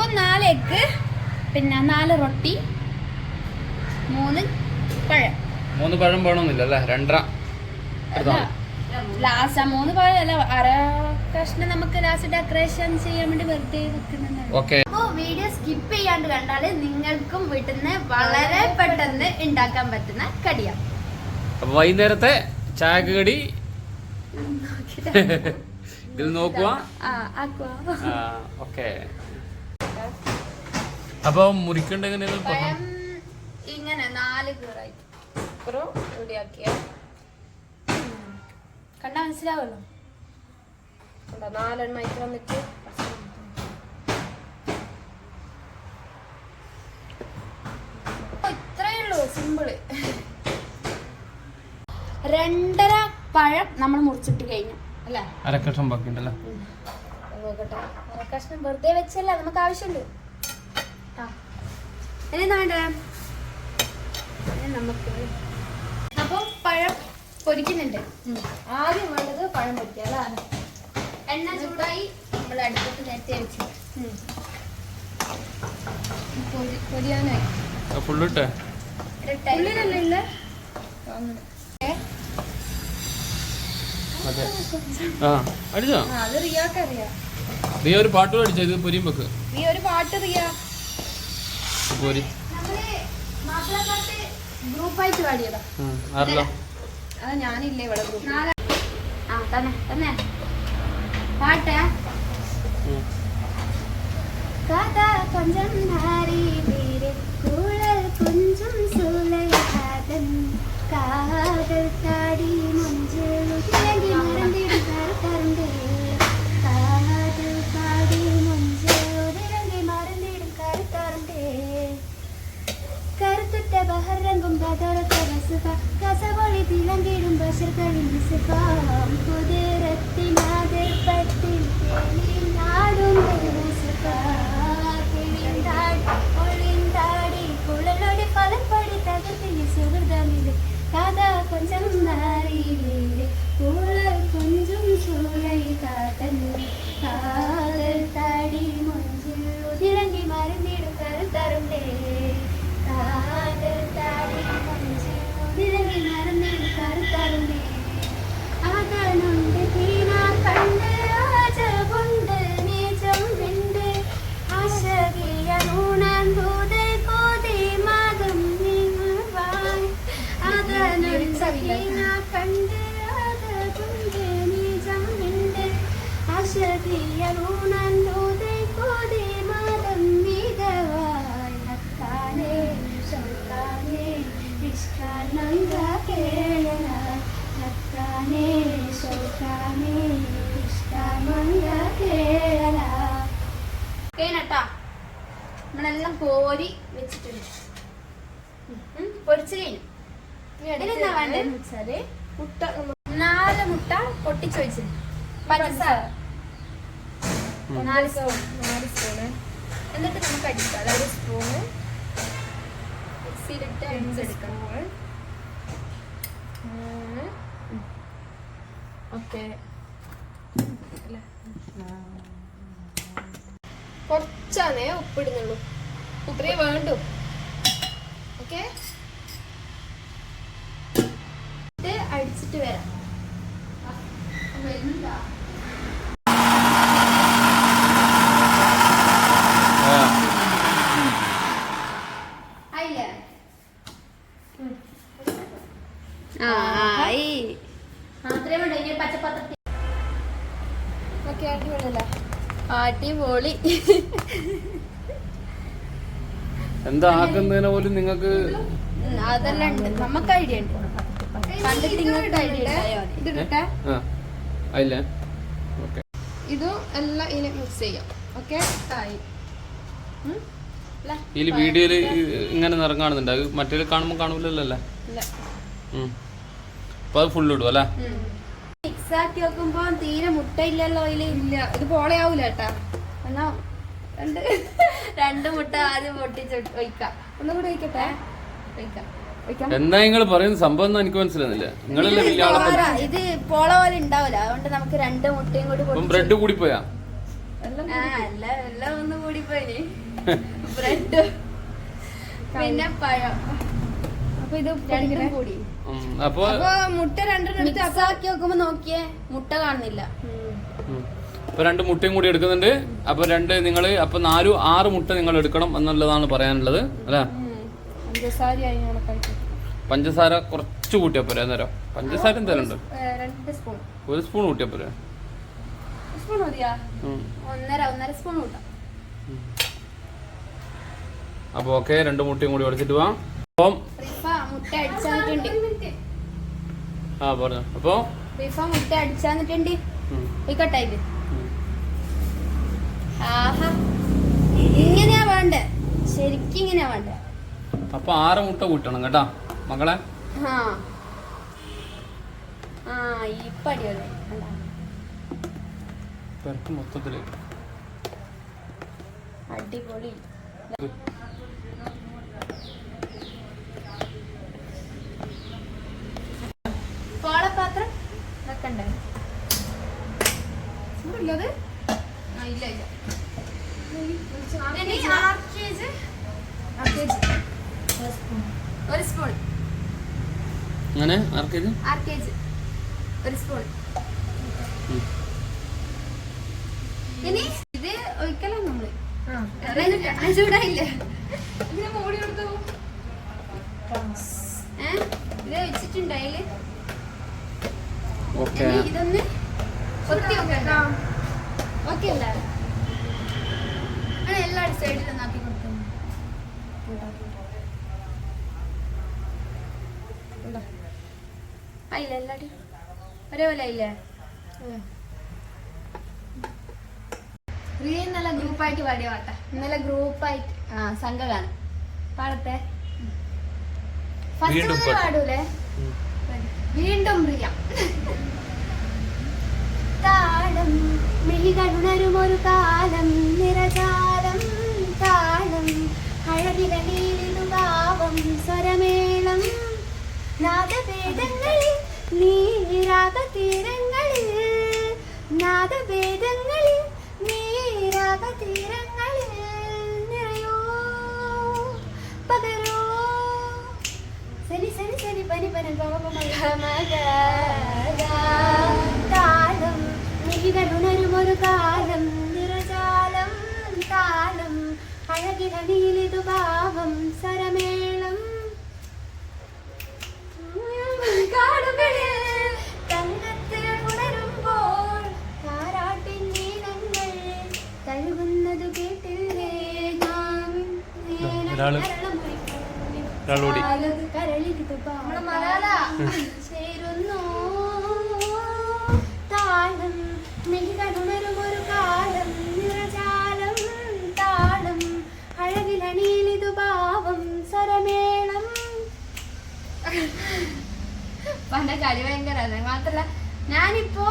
അപ്പൊ നാല് എഗ്ഗ് പിന്നെ നാല് റൊട്ടി മൂന്ന് പഴം. മൂന്ന് പഴം വേണമെന്നില്ല അല്ലേ? രണ്ടര. ലാസ്റ്റ് മൂന്ന് പഴം അല്ല അര കഷ്ണം നമുക്ക് ലാസ്റ്റ് ഡെക്കറേഷൻ ചെയ്യാൻ വേണ്ടി വെറുതെ ഓക്കെ വീഡിയോ സ്കിപ്പ് ചെയ്യാണ്ട് കണ്ടാൽ നിങ്ങൾക്കും വീട്ടിൽ നിന്ന് വളരെ പെട്ടെന്ന് ഉണ്ടാക്കാൻ പറ്റുന്ന കടിയാണ് അപ്പൊ വൈകുന്നേരത്തെ ചായക്കടി കടി? ഇതിൽ നോക്കുക ഓക്കെ അപ്പൊ മുറിക്കണ്ട എങ്ങനെയാണ് പഴം ഇങ്ങനെ നാല് കീറായി. ഇവിടെയാക്കിയ കണ്ടാ മനസ്സിലാവുമല്ലോ? കണ്ടോ നാലെണ്ണമായിട്ട് വന്നിട്ട് ഇത്രയേ ഉള്ളൂ സിമ്പിൾ. രണ്ടര പഴം നമ്മൾ മുറിച്ചിട്ട് കഴിഞ്ഞു അല്ലേ? അരക്കഷ്ണം ബാക്കിയുണ്ടല്ലോ? നോക്കട്ടെ അര കഷ്ണം വെറുതെ വെച്ചല്ല നമുക്ക് ആവശ്യമുണ്ട്. ഇനി വേണ്ടേ നമുക്ക് അപ്പോൾ പഴം പൊരിക്കുന്നുണ്ട്. ആദ്യം വേണ്ടത് പഴം പൊരിക്കുക അതാണ് എണ്ണ ചൂടായി നമ്മൾ അടുപ്പത്ത് നേരത്തെ വെച്ചു. പൊരിയാനായി. ഫുള്ളിട്ടെ ഉള്ളിലല്ലേ നീ ഒരു പാട്ട് അടിച്ചോ ഇത് പൊരിയും വെക്ക് നീ ഒരു പാട്ട് റിയാ. പോരി ഗ്രൂപ്പായിട്ട് പാടിയതാ ആരല്ലോ അത് ഞാനില്ലേ ഇവിടെ ഗ്രൂപ്പ് ആ തന്നെ തന്നെ പാട്ടേ. കഥ കൊഞ്ചം നാരി വീര് കൂളൽ കുഞ്ചും സൂലയാതൻ കാതൽ താടി മഞ്ചൾ കസവൊളി തിളങ്ങിടും ബഷർകളിൽ വിസുഫാം കുതിരത്തിനാതിർപ്പത്തിൽ നാടും ഒളിന്താടി കുഴലൊടി ഫലപ്പടി തകർത്തിൽ സുഹൃതമിൽ കഥ കൊഞ്ചം കേനട്ടാ നമ്മളെല്ലാം കോരി വെച്ചിട്ടുണ്ട്. ഉം, കഴിഞ്ഞു ഇനി എന്താ വേണ്ടതെന്ന് വെച്ചാൽ മുട്ട നാല് മുട്ട പൊട്ടിച്ചു വെച്ചിട്ടുണ്ട് പഞ്ചസാര. നാല് സ്പൂൺ നാല് സ്പൂണ് എന്നിട്ട് നമുക്ക് അടിക്കാം അതായത് ഒരു സ്പൂണ് മിക്സിയിലിട്ട് അടിച്ചെടുക്കാം മൂന്ന്. ഓക്കെ. കുറച്ചാണേ ഉപ്പിടുന്നുള്ളൂ. ഉപ്പേ വേണ്ടു. ഓക്കെ അടിച്ചിട്ട് വരാം വരുന്നുണ്ടോ ആ, ആയില്ലേ ആയി അത്രയും വേണ്ട ഇനി പച്ചപ്പത്രത്തിൽ വരാം അടിപൊളി. എന്താക്കുന്നതിനെ പോലും നിങ്ങൾക്ക് അതെല്ലാം ഉണ്ട്. നമുക്ക് ഐഡിയ ഉണ്ട്. അതില്ലേ ഓക്കെ. ഇതും എല്ലാം മിക്സ് ചെയ്യാം. ഓക്കെ? ആയി ഈ വീഡിയോയിൽ ഇങ്ങനെ നിറം കാണുന്നുണ്ട് അത് മറ്റേ കാണുമ്പോൾ കാണൂലല്ലോ അല്ലേ. അപ്പൊ അത് ഫുള്ള് ഇടും അല്ലേ? മിക്സ് ആക്കി വെക്കുമ്പോ തീരെ മുട്ടയില്ലല്ലോ അതിൽ? ഇല്ല. ഇത് പോളയാവൂല കേട്ടാ. എന്നാ രണ്ട്. രണ്ട് മുട്ട ആദ്യം പൊട്ടിച്ച് ഒഴിക്കാം. ഒന്നും കൂടെ വയ്ക്കട്ടെ ഒഴിക്കാം. വയ്ക്കാം എന്താ നിങ്ങൾ പറയുന്ന സംഭവം ഒന്നും എനിക്ക് മനസ്സിലാകുന്നില്ല നിങ്ങളല്ലേ വലിയ ആളെ ഇത് പോള പോലെ ഉണ്ടാവില്ല. അതുകൊണ്ട് നമുക്ക് രണ്ട് മുട്ടയും കൂടി പൊട്ടിച്ച് ബ്രെഡ് കൂടിപ്പോയാ? എല്ലാം എല്ലാം കൂടി പോയി ബ്രെഡ്. പിന്നെ പഴം. അപ്പൊ കൂടി അപ്പൊ അപ്പൊ മുട്ട നോക്കുമ്പോ നോക്കിയേ മുട്ട കാണുന്നില്ല. അപ്പൊ രണ്ട് മുട്ടയും കൂടി എടുക്കുന്നുണ്ട്. അപ്പൊ രണ്ട് നിങ്ങൾ അപ്പൊ നാലു ആറ് മുട്ട നിങ്ങൾ എടുക്കണം എന്നുള്ളതാണ് പറയാനുള്ളത് അല്ലേ? പഞ്ചസാര കുറച്ച് കൂട്ടിയാൽ പോരെ അന്നേരം പഞ്ചസാര എന്തായാലും ഉണ്ട്? രണ്ട് സ്പൂൺ. ഒരു സ്പൂൺ കൂട്ടിയാൽ പോരെ സ്പൂൺ മതിയാ? ഒന്നര ഒന്നര സ്പൂൺ കൂട്ടാം. ഓക്കെ രണ്ട് മുട്ടയും കൂടി ഒടിച്ചിട്ട് പോവാം അപ്പം മുട്ട അടിച്ചാന്നിട്ടുണ്ട് ആ പറഞ്ഞു. അപ്പൊ? റിഫ മുട്ട അടിച്ചാന്നിട്ടുണ്ട് ഈ കട്ടായി ആഹാ. ഇങ്ങനെയാ വേണ്ടേ? ശരിക്കും ഇങ്ങനെയാ വേണ്ടേ? അപ്പൊ ആറ് മുട്ട കൂട്ടണം കേട്ടാ. മകളെ? പെരക്ക് മൊത്തത്തിൽ. അടിപൊളി. വെക്കണ്ടേ? ഇല്ല ഇല്ല. ആർക്കേജ് ഒരു സ്പൂൺ. അങ്ങനെ? ആർക്കേജ്. ഒരു സ്പൂൺ. ഇനി ഇത് ഒഴിക്കലാണ് നമ്മൾ. ആ. ചൂടായില്ലേ? ഇതിനെ മൂടി കൊടുത്തു? ഇത് ഇതൊന്ന് കൊത്തി വെക്കാം ഓക്കെ അല്ലേ അങ്ങനെ എല്ലാ സൈഡിലും നാക്കി കൊടുത്തു ആയില്ലേ എല്ലാടി ഒരേപോലെ ആയില്ലേ റിയ ഇന്നലെ ഗ്രൂപ്പായിട്ട് പാടിയ പാട്ടാ. ഇന്നലെ ഗ്രൂപ്പായിട്ട് ആ സംഘഗാനം. പാടത്തെ ഫസ്റ്റ് മുതൽ. പാടൂലേ? വീണ്ടും പ്രിയ താളം മിഴികളുണരും ഒരു കാലം നിറജാലം താളം അഴകിലീലിതു ഭാവം സ്വരമേളം നാദഭേദങ്ങളിൽ നീരാഗ തീരങ്ങളിൽ നാദഭേദങ്ങളിൽ നീരാഗ തീരങ്ങളിൽ നിറയോ പകരോ സരി സരി സരി പനി പനി താളം മിഴികളുണരുമൊരു കാലം പണ്ട കളി ഭയങ്കര മാത്രല്ല ഞാനിപ്പോ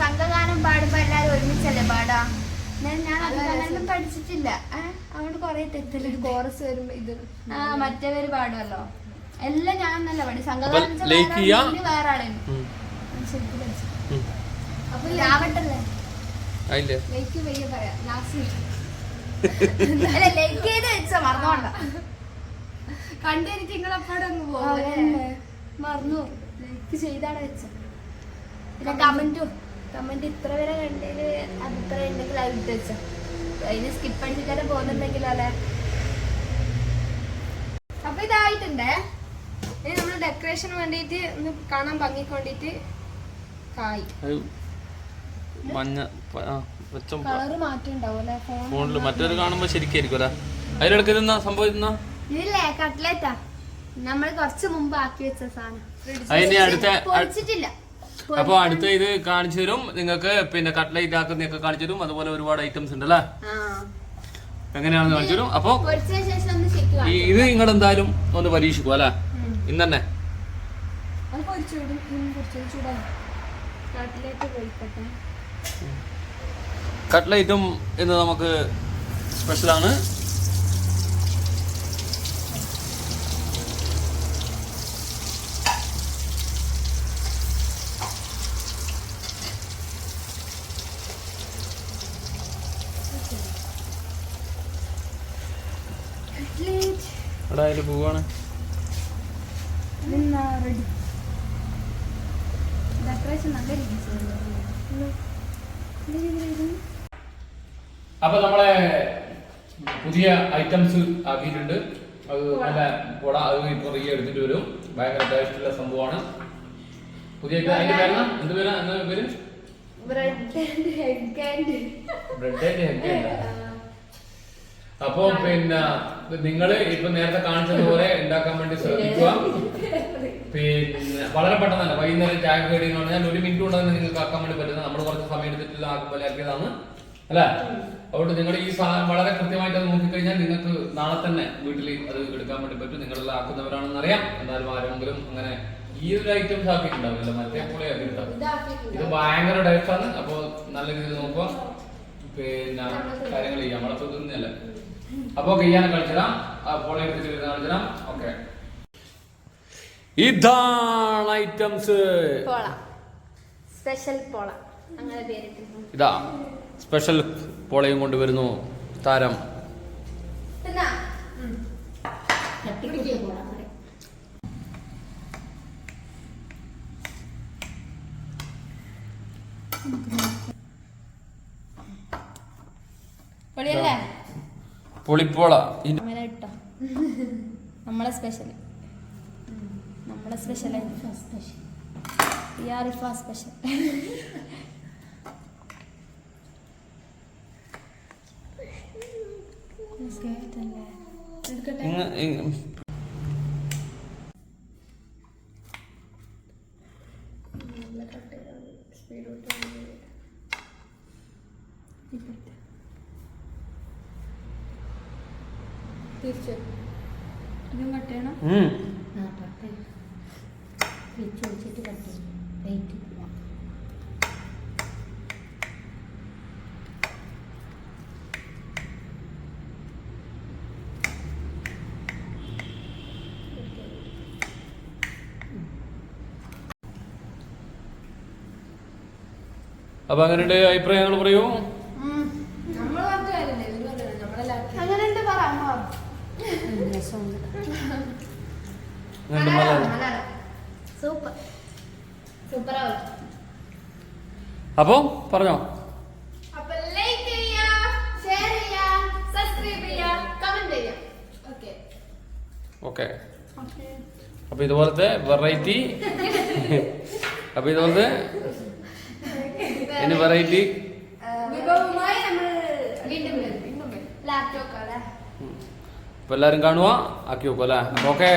സംഘഗാനം പാടുമ്പോ എല്ലാരും ഒരുമിച്ചല്ലേ പാടാ? ഞാൻ അധികം പഠിച്ചിട്ടില്ല. അങ്ങോട്ട് അതുകൊണ്ട് കൊറേ തെറ്റില്ല? കോറസ് വരുമ്പോ ഇത്. ആ മറ്റേവര് പാടുമല്ലോ എല്ലാം ഞാൻ നല്ല പാടി. സംഘഗാനം വേറെ ആളായിരുന്നു ശരിക്കും പഠിച്ചു. അപ്പൊ ലാവട്ടല്ലേ ലേക്ക് വയ്യ പറയാം ലാസ്റ്റ് അല്ല ലൈക്ക് ചെയ്ത് വെച്ച മറന്നോണ്ട കണ്ടെനിക്ക് നിങ്ങളപ്പോഴും അങ്ങ് പോകും. മറന്നു. ലൈക്ക് ചെയ്താണ് വെച്ച പിന്നെ കമന്റും കമന്റ് ഇത്ര വരെ കണ്ടതിൽ അത് ഇത്ര ഉണ്ടെങ്കിൽ അത് ഇട്ട് വെച്ച. അതിന് സ്കിപ്പ് അടിച്ചിട്ട് പോകുന്നുണ്ടെങ്കിൽ അല്ലേ? അപ്പൊ ഇതായിട്ടുണ്ടേ. ഇനി നമ്മൾ ഡെക്കറേഷന് വേണ്ടിയിട്ട് ഒന്ന് കാണാൻ ഭംഗിക്കൊണ്ടിട്ട് കായ്. മഞ്ഞ കളറ് മാറ്റം ഉണ്ടാവും ഫോണിൽ മറ്റൊരു കാണുമ്പോ ശരിക്കും അതിലിടക്ക് സംഭവം കട്ട്ലേറ്റാ നമ്മൾ കുറച്ച് മുമ്പ് ആക്കി വെച്ച സാധനം. അതിന് അടുത്ത അപ്പൊ അടുത്ത ഇത് കാണിച്ചു തരും. നിങ്ങൾക്ക് പിന്നെ കട്ട്ലൈറ്റ് ആക്കുന്നൊക്കെ കാണിച്ചു തരും. അതുപോലെ ഒരുപാട് ഐറ്റംസ് ഉണ്ട് അല്ലേ? ആ. എങ്ങനെയാണെന്ന് കാണിച്ചു തരും. അപ്പൊ ഇത് നിങ്ങൾ എന്തായാലും ഒന്ന് പരീക്ഷിക്കും അല്ലേ? ഇന്ന് തന്നെ. കട്ട്ലൈറ്റും ഇന്ന് നമുക്ക് സ്പെഷ്യലാണ് കട്ട്ലേറ്റ് എടാ അതിൽ പോവാണ്. റെഡി ഡെക്കറേഷൻ നല്ല രീതിയിൽ ചെയ്തു അപ്പൊ നമ്മളെ പുതിയ ഐറ്റംസ് ആക്കിയിട്ടുണ്ട്. അത് നല്ല പൊട. അത് ഇപ്പൊ റീ എടുത്തിട്ട് വരും. ഭയങ്കര ടേസ്റ്റുള്ള സംഭവമാണ്. പുതിയ. അതിന്റെ എന്ത് പേരാ? എന്താ പേര്? ബ്രെഡ് ആൻഡ് അപ്പൊ പിന്നെ നിങ്ങൾ ഇപ്പൊ നേരത്തെ കാണിച്ചതുപോലെ ഉണ്ടാക്കാൻ വേണ്ടി ശ്രമിക്കുക പിന്നെ വളരെ പെട്ടെന്ന് വൈകുന്നേരം ചായ കേടിയെന്ന് എന്ന് പറഞ്ഞാൽ ഒരു മിനിറ്റ് കൊണ്ട് തന്നെ നിങ്ങൾക്ക് ആക്കാൻ വേണ്ടി പറ്റുന്ന നമ്മൾ കുറച്ച് സമയം എടുത്തിട്ട് പോലെ ആക്കിയതാണ് അല്ലേ? അതുകൊണ്ട് നിങ്ങൾ ഈ സാധനം വളരെ കൃത്യമായിട്ട് അത് നോക്കിക്കഴിഞ്ഞാൽ നിങ്ങൾക്ക് നാളെ തന്നെ വീട്ടിൽ അത് എടുക്കാൻ വേണ്ടി പറ്റും. നിങ്ങളെല്ലാം ആക്കുന്നവരാണെന്ന് അറിയാം. എന്നാലും ആരെങ്കിലും അങ്ങനെ ഈ ഒരു ഐറ്റംസ് ആക്കിയിട്ടുണ്ടാവില്ല മറ്റേ പോലെ ആക്കിയിട്ടുണ്ടാവും ഇത് ഭയങ്കര ടേസ്റ്റാണ് അപ്പോൾ നല്ല രീതിയിൽ നോക്കുക. പിന്നെ കാര്യങ്ങൾ ചെയ്യാം. നമ്മളപ്പോൾ ഇതൊന്നുമല്ല അപ്പോൾ കയ്യാനെ കളിച്ചിടാം എടുത്തിട്ട് കാണിച്ചിടാം ഓക്കെ. ഇതാണ് ഐറ്റംസ്. പോള. സ്പെഷ്യൽ പോള. അങ്ങനെ ഇതാ. സ്പെഷ്യൽ പോളയും കൊണ്ടുവരുന്നു താരം. തിന്നാ? പൊളിയല്ലേ? പൊളിപ്പോള. നമ്മളെ സ്പെഷ്യൽ നമ്മളെ സ്പെഷ്യൽ സ്പെഷ്യൽ തിരിച്ചു. കട്ട് വെയിറ്റ് അപ്പൊ അങ്ങനെയുണ്ട് അഭിപ്രായങ്ങൾ പറയൂ നമ്മൾ പറഞ്ഞ കാര്യമില്ലേ ഇവർ പറഞ്ഞത് നമ്മളെല്ലാം അങ്ങനെ ഉണ്ട് പറ അമ്മ മലയാളം. സൂപ്പർ. സൂപ്പർ ആവും പറഞ്ഞോ. അപ്പൊ ലൈക്ക് ചെയ്യാ ഷെയർ ചെയ്യാ സബ്സ്ക്രൈബ് ചെയ്യാ കമന്റ് ചെയ്യാ. ഓക്കേ ഓക്കേ അപ്പൊ ഇതുപോലത്തെ വെറൈറ്റി അപ്പൊ ഇതുപോലത്തെ ഇനി വെറൈറ്റി വിഭവമായി നമ്മൾ വീണ്ടും വരും. വീണ്ടും ലാപ്ടോപ്പ് അല്ലേ എല്ലാവരും കാണുക ആക്കി വെക്കും അല്ലേ ഓക്കെ